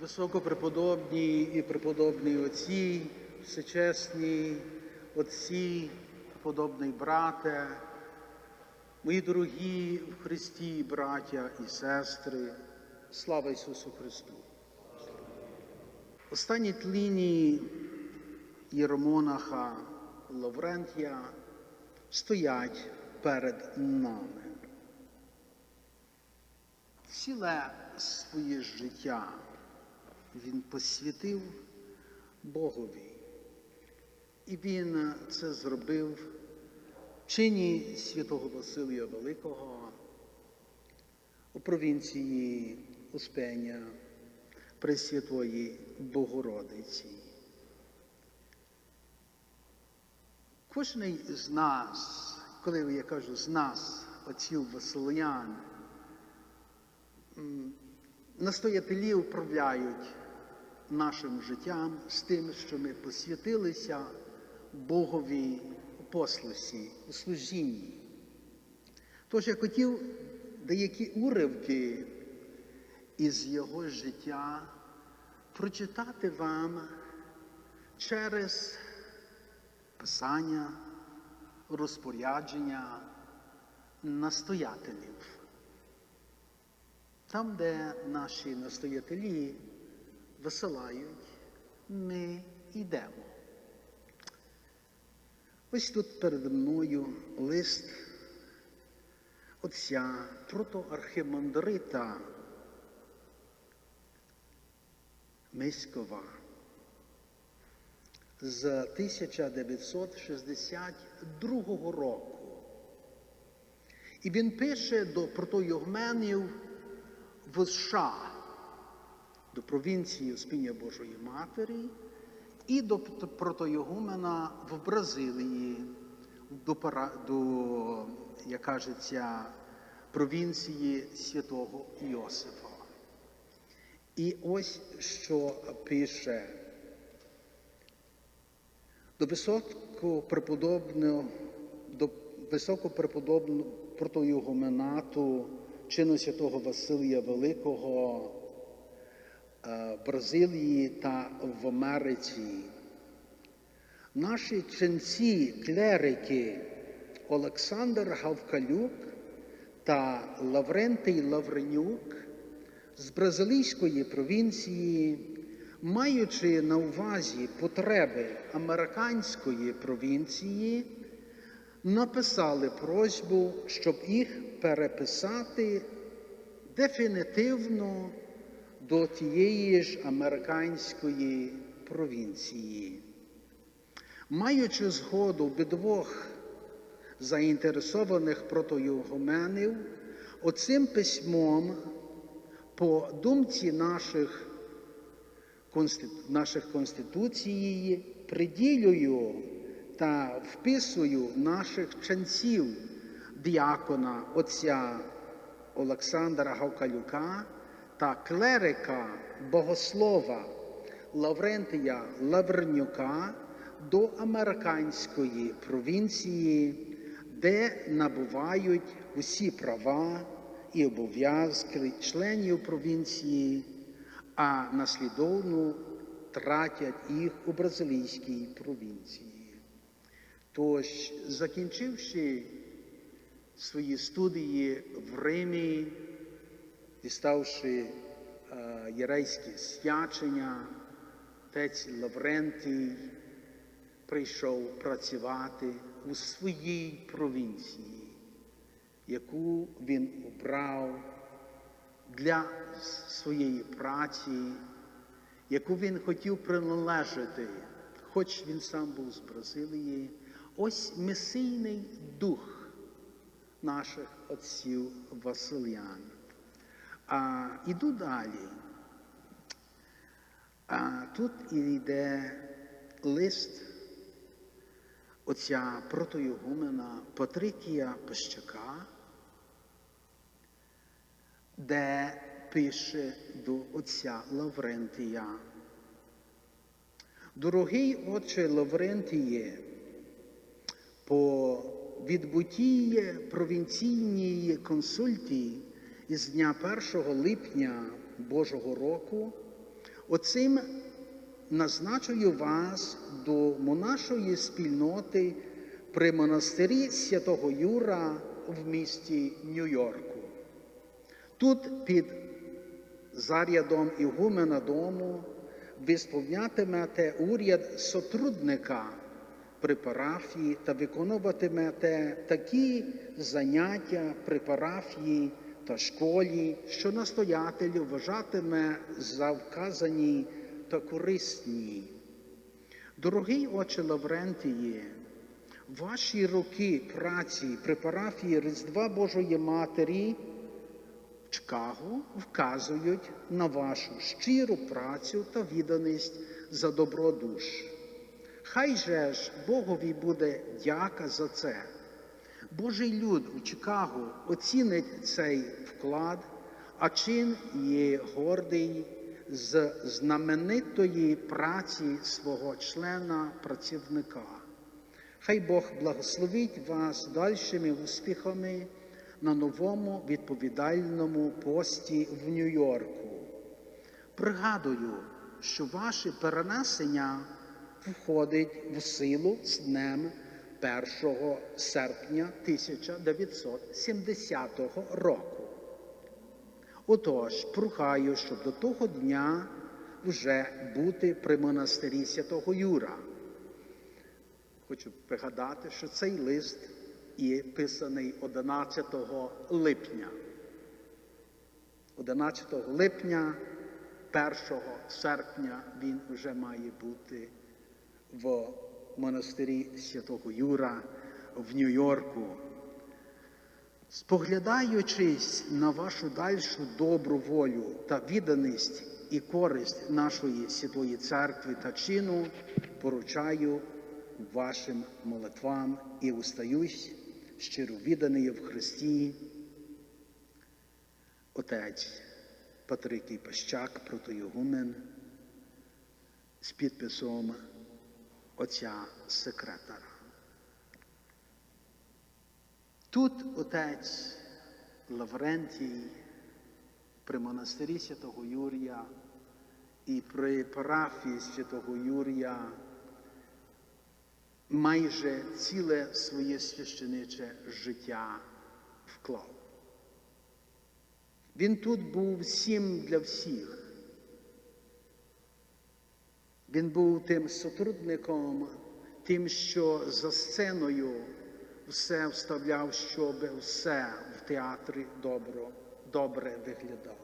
Високопреподобні і преподобні отці, всечесні отці, преподобний брате, мої дорогі в Христі, браття і сестри, слава Ісусу Христу! Останні тліні Єромонаха Лаврентія стоять перед нами. Ціле своє життя він посвятив Богові. І він це зробив в чині святого Василія Великого у провінції Успення Пресвятої Богородиці. Кожний з нас, коли я кажу з нас, отців Василиян, настоятелі управляють нашим життям з тим, що ми посвятилися Богові послусі, служінні. Тож я хотів деякі уривки із його життя прочитати вам через писання, розпорядження настоятелів. Там, де наші настоятелі висилають, ми йдемо. Ось тут перед мною лист отця протоархимандрита Миськова з 1962 року. І він пише до протоюгменів в США, до провінції Успіння Божої Матері і до протоюгумена в Бразилії, до, до як кажеться, провінції святого Йосифа. І ось що пише до високопреподобного, до високопреподобного протоюгоменату чину святого Василія Великого Бразилії та в Америці. Наші ченці, клерики Олександр Гавкалюк та Лаврентій Лавренюк з бразилійської провінції, маючи на увазі потреби американської провінції, написали просьбу, щоб їх переписати дефінітивно до тієї ж американської провінції. Маючи згоду обидвох заінтересованих протоюгоменів, оцим письмом, по думці наших, наших конституції, приділюю та вписую наших ченців діакона отця Олександра Гавкалюка та клерика богослова Лаврентія Лавренюка до американської провінції, де набувають усі права і обов'язки членів провінції, а наслідовно тратять їх у бразилійській провінції. Тож, закінчивши свої студії в Римі, діставши е, єрейське свячення, отець Лаврентій прийшов працювати у своїй провінції, яку він обрав для своєї праці, яку він хотів приналежати, хоч він сам був з Бразилії, ось месійний дух наших отців Васильян. А іду далі. А тут йде лист отця протоюгумена Патрикія Пищака, де пише до отця Лаврентія. Дорогий отче Лаврентіє, по відбутті провінційній консультії із дня 1 липня Божого року Оцим назначую вас до монашої спільноти при монастирі Святого Юра в місті Нью-Йорку. Тут під зарядом ігумена дому ви сповнятимете уряд сотрудника при парафії та виконуватимете такі заняття при парафії та школі, що настоятель вважатиме за вказані та корисні. Дорогий отче Лаврентії, ваші роки праці при парафії Різдва Божої Матері в Чикаго вказують на вашу щиру працю та відданість за добро душ. Хай же ж Богові буде дяка за це. Божий люд у Чикаго оцінить цей вклад, а чин є гордий з знаменитої праці свого члена працівника. Хай Бог благословить вас дальшими успіхами на новому відповідальному пості в Нью-Йорку. Пригадую, що ваше перенесення входить в силу з днем 1 серпня 1970 року. Отож, прохаю, щоб до того дня вже бути при монастирі Святого Юра. Хочу пригадати, що цей лист є писаний 11 липня. 11 липня, 1 серпня він вже має бути в монастирі Святого Юра в Нью-Йорку. Споглядаючись на вашу дальшу добру волю та відданість і користь нашої святої церкви та чину, поручаю вашим молитвам і устаюсь щиро відданий в Христі. Отець Патрикій Пащак, протоігумен, з підписом отця секретара. Тут отець Лаврентій при монастирі Святого Юрія і при парафії Святого Юрія майже ціле своє священиче життя вклав. Він тут був всім для всіх. Він був тим сотрудником, тим, що за сценою все вставляв, щоб все в театрі добро, добре виглядало.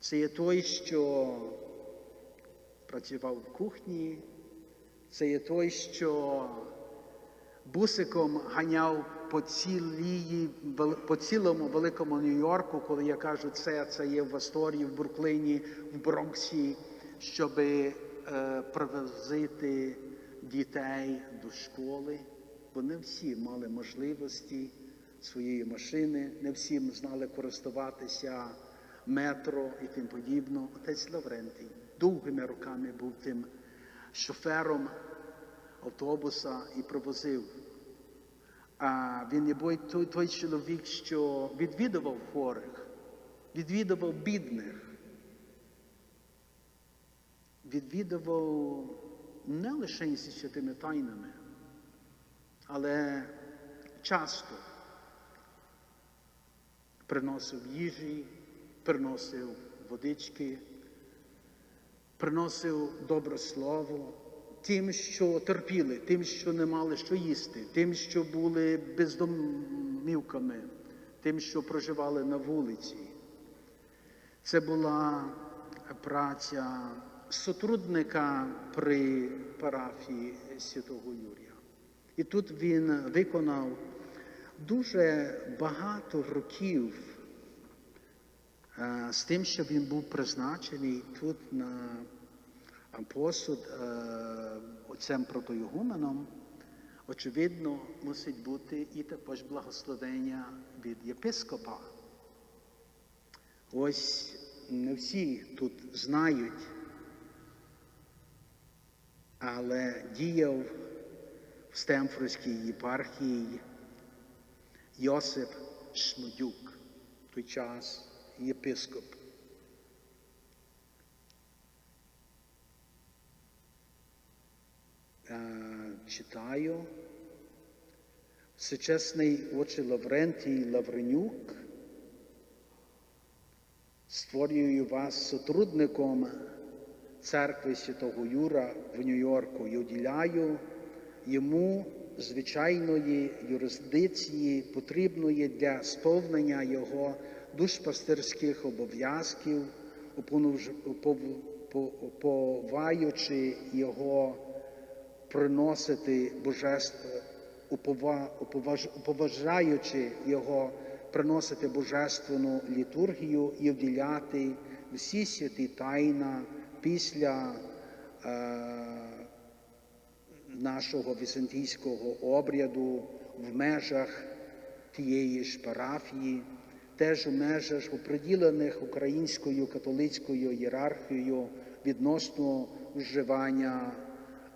Це є той, що працював в кухні, це є той, що бусиком ганяв по, цілій, по цілому великому Нью-Йорку, коли я кажу, це це є в Асторії, в Брукліні, в Бронксі, щоб е, привозити дітей до школи. Бо не всі мали можливості своєї машини, не всі знали користуватися метро і тим подібно. Отець Лаврентій довгими роками був тим шофером автобуса і провозив. А він є той, той чоловік, що відвідував хворих, відвідував бідних, відвідував не лише зі святими тайнами, але часто приносив їжі, приносив водички, приносив добре слово тим, що терпіли, тим, що не мали що їсти, тим, що були бездомівками, тим, що проживали на вулиці. Це була праця сотрудника при парафії Святого Юрія. І тут він виконав дуже багато років е, з тим, що він був призначений тут на посуд е, отцем протоігуменом. Очевидно, мусить бути і також благословення від єпископа. Ось не всі тут знають, але діяв в Стемфордській єпархії Йосип Шмудюк, в той час єпископ. Е, читаю сучасний отче Лаврентій Лавренюк створюю вас сотрудником церкви Святого Юра в Нью-Йорку. І уділяю йому звичайної юрисдикції, потрібної для сповнення його душпастерських обов'язків, уповаючи його приносити божество, упова- уповажаючи його приносити божественну літургію і вділяти всі святі тайна після е, нашого візантійського обряду в межах тієї ж парафії, теж у межах оприділених українською католицькою ієрархією відносно вживання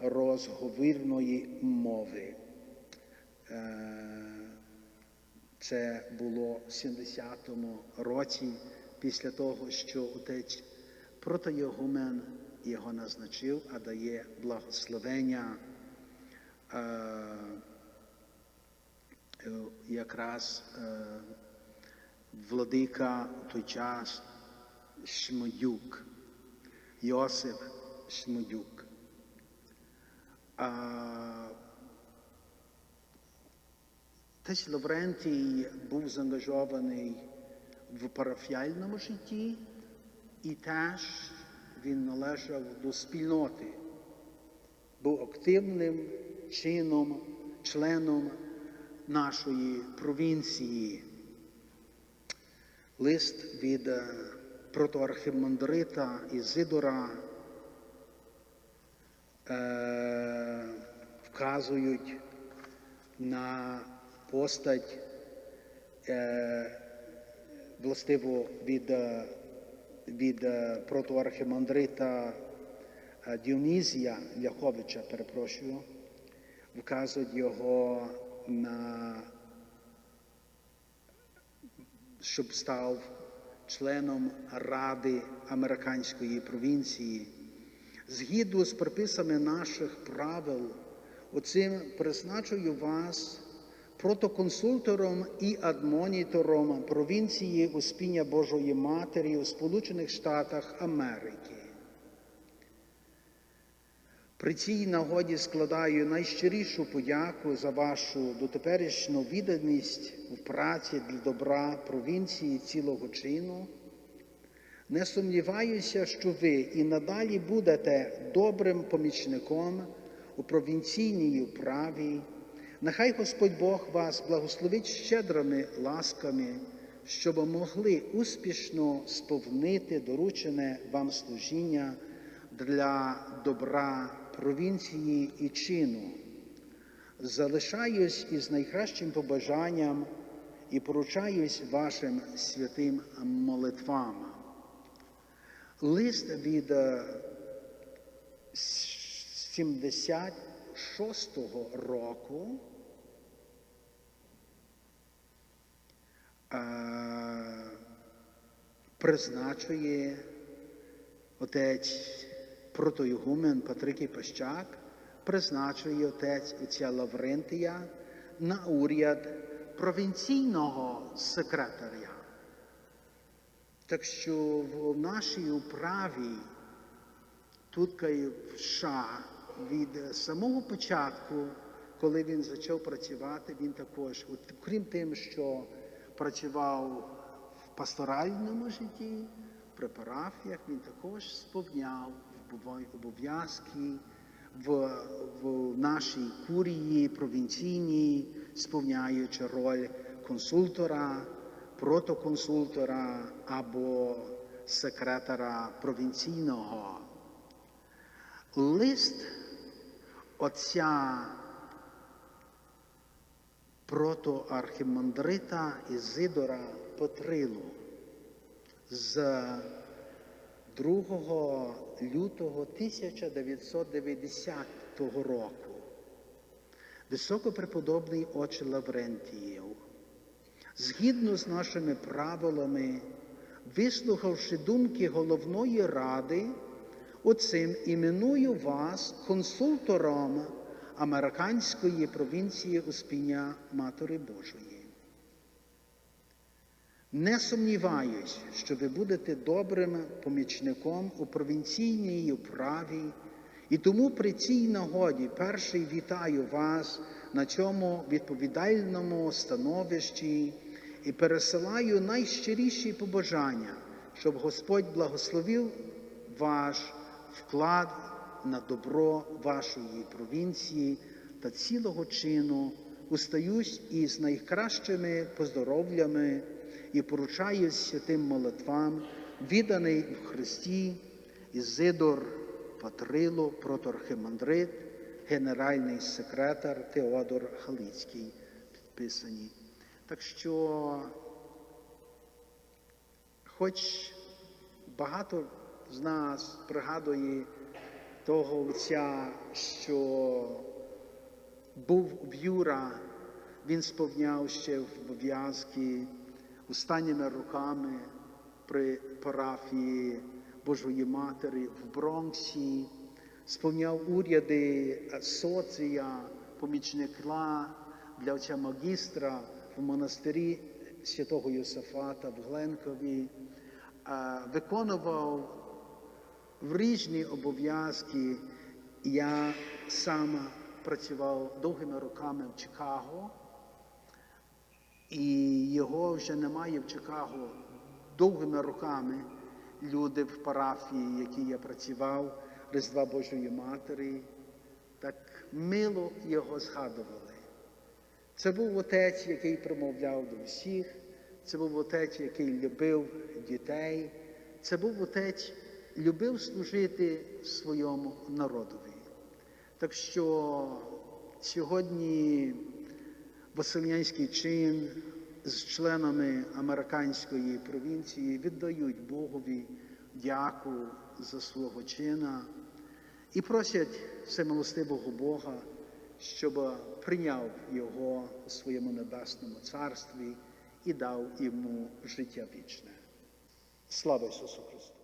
розговірної мови. Е, Це було в 70-му році, після того, що отець протоєгумен його назначив, а дає благословення е, е, якраз е, владика в той час Шмодюк, Йосип Шмодюк. А, Тесть Лаврентій був заангажований в парафіальному житті, і теж він належав до спільноти, був активним чином, членом нашої провінції. Лист від е, протоархімандрита Ізидора е, вказують на постать е, властиво від, е, від е, протоархімандрита е, Діонізія Ляховича, перепрошую, вказують його на щоб став членом Ради американської провінції. Згідно з приписами наших правил, оцим призначую вас протоконсультором і адмонітором провінції Успіння Божої Матері у Сполучених Штатах Америки. При цій нагоді складаю найщирішу подяку за вашу дотеперішню відданість в праці для добра провінції цілого чину. Не сумніваюся, що ви і надалі будете добрим помічником у провінційній управі. Нехай Господь Бог вас благословить щедрими ласками, щоб могли успішно сповнити доручене вам служіння для добра провінції і чину. Залишаюсь із найкращим побажанням і поручаюсь вашим святим молитвам. Лист від е, 76-го року призначує отець протоігумен Патрикій Пащак, призначує отець отця Лаврентія на уряд провінційного секретаря. Так що в нашій управі тут в США від самого початку, коли він почав працювати, він також, от, крім тим, що працював в пасторальному житті, при парафіях, він також сповняв обов'язки в, в нашій курії провінційній, сповняючи роль консультора, протоконсультора або секретара провінційного. Лист отця протоархімандрита Ізидора Петрилу з 2 лютого 1990 року. Високопреподобний отче Лаврентієв, згідно з нашими правилами, вислухавши думки головної ради, оцим іменую вас консултором американської провінції Успіння Матері Божої. Не сумніваюсь, що ви будете добрим помічником у провінційній управі, і тому при цій нагоді перший вітаю вас на цьому відповідальному становищі і пересилаю найщиріші побажання, щоб Господь благословив ваш вклад на добро вашої провінції та цілого чину. Устаюсь із найкращими поздоровлями і поручаюсь святим молитвам, відданий в Христі, Ізидор Патрило, проторхимандрит, генеральний секретар Теодор Халицький підписані. Так що, хоч багато з нас пригадує того отця, що був в Юра, він сповняв ще в обов'язки останніми роками при парафії Божої Матері в Бронксі, сповняв уряди соція, помічника для отця магістра в монастирі святого Йосафата в Гленкові, виконував в різні обов'язки. Я сам працював довгими роками в Чикаго, і його вже немає в Чикаго довгими роками. Люди в парафії, які я працював, Різдва Божої Матері, так мило його згадували. Це був отець, який промовляв до всіх, це був отець, який любив дітей, це був отець, любив служити своєму народові. Так що сьогодні Васильянський чин з членами американської провінції віддають Богові дяку за свого чина і просять всемилостивого Бога, щоб прийняв його у своєму небесному царстві і дав йому життя вічне. Слава Ісусу Христу!